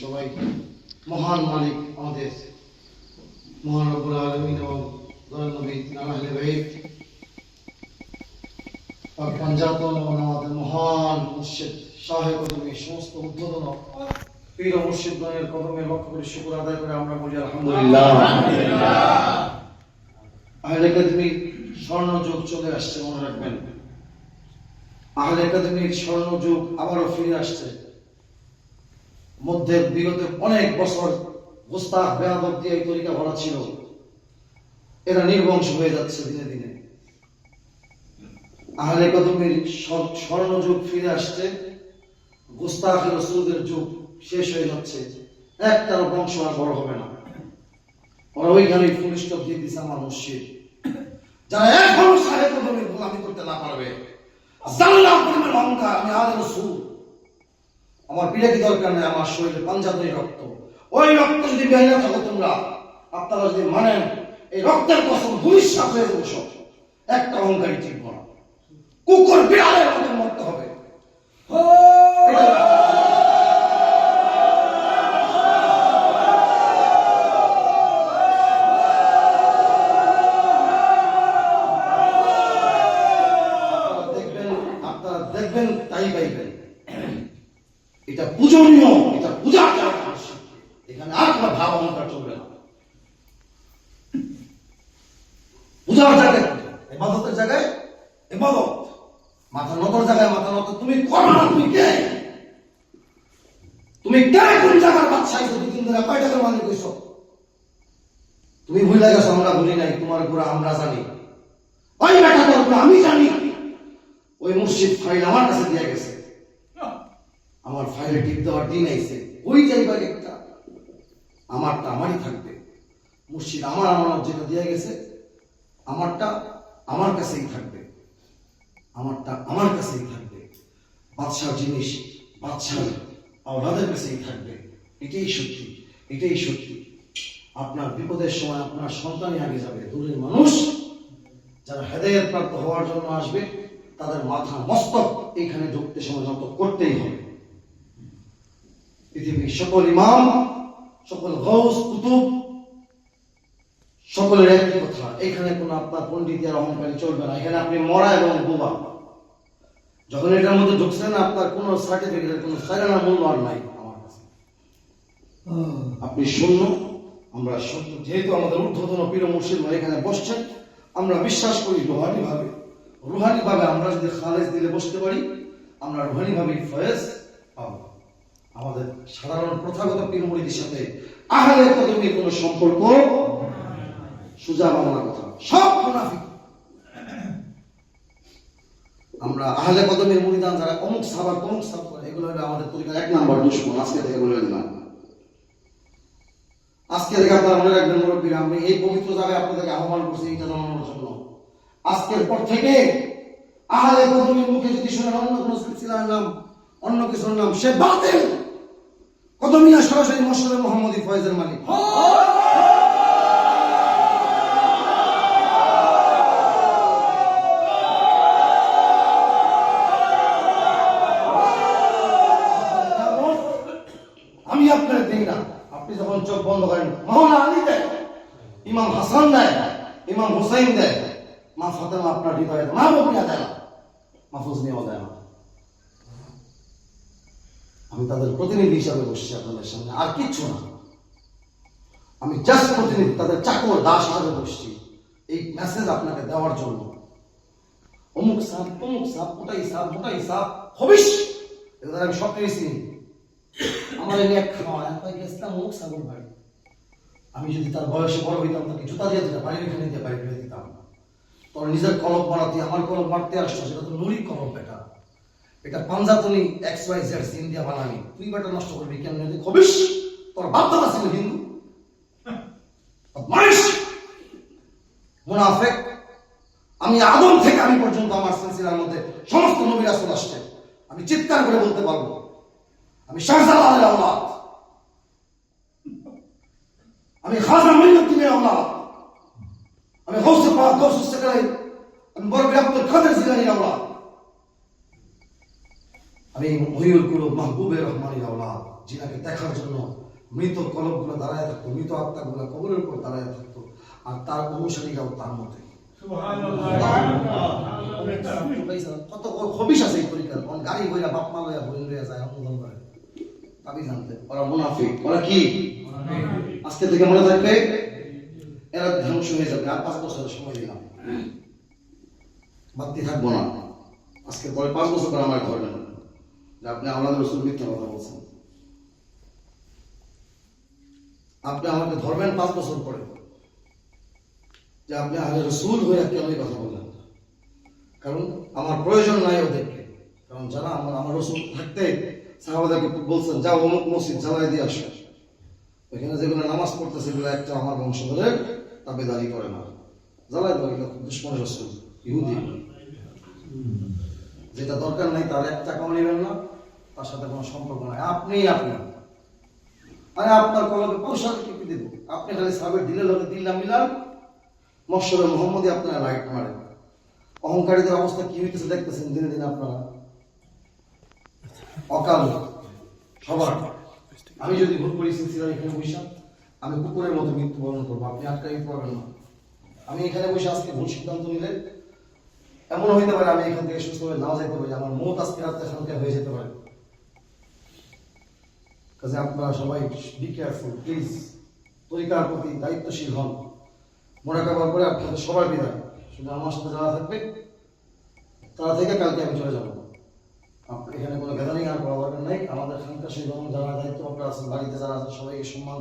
সবাই মহান মালিক আমাদের মহান রব্বুল আলামিন এবং দয়াল নবী আহলে বাইত। এবং আমাদের মহান মুর্শিদ সাহেব কদমে সমস্ত উদ্বোধন পীর মুর্শিদগণের কদমে লক্ষ্য করে শুকর আদায় করে আমরা বলি আলহামদুলিল্লাহ। আহলে একাডেমির স্বর্ণ যুগ চলে আসছে মনে রাখবেন। আহলে একাডেমির স্বর্ণ যুগ আবারও ফিরে আসছে। মধ্যে বিগত অনেক বছর গোস্তাখ, বেয়াদব দিয়ে তরিকা ভরা ছিল। এরা নির্বংশ হয়ে যাচ্ছে দিনে দিনে। আহলে একাডেমির স্ব- স্বর্ণ যুগ ফিরে আসছে, গোস্তাখ রসুলদের যুগ শেষ হয়ে যাচ্ছে। একটার বংশ আর বড় হবে না। ওরা ওইখানেই ফুল স্টপ দিয়ে দিছে আমার মসজিদ। যারা এখনও সাহেব গোলামি করতে না পারবে। আমার পিড়ে কি দরকার নেই? আমার শরীরে পাঞ্জাবের রক্ত। ওই রক্ত যদি বেরিয়ে না থাকো তোমরা, আপনারা যদি মানেন, এই রক্তের কসম ভবিষ্যৎ হয়ে যাব সব। একটা অহংকারী ঠিক না। কুকুর বিড়ালের মতো মরতে হবে। দেখবেন, তাই পাইবেন। এটা পূজনীয়, এটা পূজা এখানে আর কোনো ভাব অহংকার চলবে না। পূজার জায়গায় এবাদতের জায়গায় এবাদত মাথা নতর জায়গায় মাথা নত তুমি করো না, তুমি কে? তুমি কে কোন জায়গার বাচ্চা? আইছো দুই দিন কয় টাকার মালিক হইছো? তুমি ভুলে গেছো, আমরা ভুলি নাই, তোমার গুড়া আমরা জানি। ওই বেটা তোর আমি জানি। ওই মুর্শিদ ফাইল আমার কাছে দিয়ে গেছে। আমার ফাইলে টিপ দেওয়ার দিন আইছে। ওই যাইবার একটা। আমারটা আমারই থাকবে। মুর্শিদ আমার আমার যেটা দিয়ে গেছে আমারটা আমার কাছেই থাকবে। আমারটা আমার কাছেই থাকবে। বাদশার জিনিস বাদশার আওলাদের কাছেই থাকবে। এটাই সত্যি এটাই সত্যি। আপনার বিপদের সময় আপনার সন্তানই আগে যাবে। দূরের মানুষ যারা হেদায়ত প্রাপ্ত হওয়ার জন্য আসবে তাদের মাথা মস্তক এখানে ঢুকতে সময় নত করতেই হবে। পৃথিবীর সকল ইমাম, সকল গৌস কুতুব, সকলের একই কথা, এখানে কোনো আপনার পণ্ডিত আর অহংকারী চলবে না। এখানে আপনি মরা এবং বোবা। যখন এটার মধ্যে ঢুকছেন, আপনার কোনো সার্টিফিকেটের কোনো সাইরানা মূল্য আর নাই আমার কাছে। আপনি শূন্য, আমরা সত্য যেহেতু আমাদের ঊর্ধ্বতন পীর মুর্শিদ এখানে বসছেন, আমরা বিশ্বাস করি রুহানি ভাবে রুহানি ভাবে আমরা যদি খালেজ দিলে বসতে পারি, আমরা রুহানি ভাবে ফয়েজ পাবো। আমাদের সাধারণ প্রথাগত পীর সাথে আহলে কদমের কোনো সম্পর্ক সুজা বাংলা কথা সব মুনাফিক। আমরা আহলে কদমের মুরিদান যারা অমুক সাবার অমুক সাব এগুলো হলো আমাদের তরিকার এক নাম্বার দুশ্মন। আজকে থেকে বলে দিলাম। আজকে থেকে আপনারা মনে রাখবেন মুরব্বীরা, আমি এই পবিত্র জায়গায় আপনাদেরকে আহ্বান করছি, এটা জন্য। আজকের পর থেকে আহলে কদমের মুখে যদি শুনেন, অন্য কোনো সিলসিলার নাম, অন্য কিছুর নাম, সে বাতিল। কদমিয়া সরাসরি মশলে মোহাম্মদী ফয়েজের মালিক। আপনি যখন চোখ বন্ধ করেন মাওলানা আলী দেয় ইমাম হাসান দেয়, ইমাম হুসাইন দেয় মা ফাতেমা আপনার হৃদয়ে মা বকিয়া দেয় না মাহফুজ নিয়েও দেয় না। আমি তাদের প্রতিনিধি হিসাবে বসছি আপনাদের সামনে। আর কিচ্ছু না। আমি জাস্ট প্রতিনিধি, তাদের চাকর, দাস হিসাবে বসছি। এই মেসেজ আপনাকে দেওয়ার জন্য। অমুক সাপ, তমুক সাপ, ওটাই সাপ ওটাই সাপ। হবিস! এদের আমি সব পেয়েছি। আমার এনে এক খাওয়া একবার গেছিলাম অমুক সাগর বাড়ি। আমি যদি তার বয়সে বড় হইতাম, তাকে জুতা দিয়ে দিতাম, বাড়ির এখানে দিয়ে বাড়ি দিতাম। তোর নিজের কলম মারাতে আমার কলম মারতে আসছো, সেটা তো নুরি কলম বেটা এটা পাঞ্জাতনি এক্স ওয়াই জেড সিন দিয়া বানানি তুই বেটা নষ্ট করবি কেন যদি খবিস তোর বাপ দাদা ছিল হিন্দু। মানুষ মুনাফেক। আমি আদম থেকে আমি পর্যন্ত আমার সিলসিলার মধ্যে সমস্ত নবী রাসূল আসছে। আমি চিৎকার করে বলতে পারব। আমি শাহজালালের আওলাদ। আমি খাজা মঈনুদ্দিনের আওলাদ। আমি গৌসে পাক গৌসুস সেকালাই আমি বড় আব্দুল কাদের জিলানির আওলাদ আমি মহিউল কুলো মাহবুবের রহমানের আওলাদ যিনাকে দেখার জন্য মৃত কলমগুলো দাঁড়ায় থাকতো মৃত আত্মাগুলো কবরের উপর দাঁড়ায় থাকতো আর তার অনুসারীরাও তার মতে কত খবিস আছে এই কোন গাড়ি বইরা বাপ মা লইয়া বই লইয়া যায় অনুদান করে। তাবি জানতে। ওরা মুনাফিক ওরা কি? আজকে থেকে মনে থাকবে? এরা ধ্বংস হয়ে যাবে আর পাঁচ বছরের সময় দিলাম। বাড়তি থাকব না আজকে পরে পাঁচ বছর পর আমার ধরবেন যে আপনি আমাদের রসুল মিথ্যা কথা বলছেন। আপনি আমাকে ধরবেন পাঁচ বছর পরে। যে আপনি আগে রসুল হয়ে কেন এই কথা বললেন? কারণ আমার প্রয়োজন নাই ওদেরকে। কারণ যারা আমার আমার রসুল থাকতে সাহাবাদেরকে বলছেন যাও অমুক মসজিদ জ্বালাই দিয়ে আসো। ওইখানে যেগুলো নামাজ পড়তেছে সেগুলো একটা আমার বংশধরের দাবিদারি করে না জ্বালাই দেওয়া এটা দুশ্মনের রসুল ইহুদি যেটা দরকার নাই তার এক টাকাও নেবেন না তার সাথে কোনো সম্পর্ক নাই আপনি আপনি আরে আপনার কলমে পয়সা কি দেব আপনি খালি দিলে লোকে দিল্লা মিলান মশরে মোহাম্মদী আপনারা রাইট মারেন অহংকারীদের অবস্থা কি হইতেছে দেখতেছেন দিনে দিনে আপনারা অকাল সবার আমি যদি ভুল করি সিলসিলার এখানে বসে আমি কুকুরের মতো মৃত্যুবরণ করব, আপনি আটকাই পারবেন না। আমি এখানে বসে আজকে ভুল সিদ্ধান্ত নিলে, এমন হইতে পারে আমি এখান থেকে সুস্থ হয়ে নাও যেতে পারি, আমার মত আজকে রাত্রে এখানকে হয়ে যেতে পারে। কাজে আপনারা সবাই বি কেয়ারফুল প্লিজ তরিকার প্রতি দায়িত্বশীল হন। মনে কাবার পরে আপনাদের সবার বিদায়। শুধু আমার সাথে যারা থাকবে, তারা থেকে কালকে আমি চলে যাব। এখানে কোনো গ্যাদারিং আর করা দরকার নাই। আমাদের খানকা সেই যারা দায়িত্ব আপনারা আছেন, বাড়িতে যারা আছেন, সবাইকে সম্মান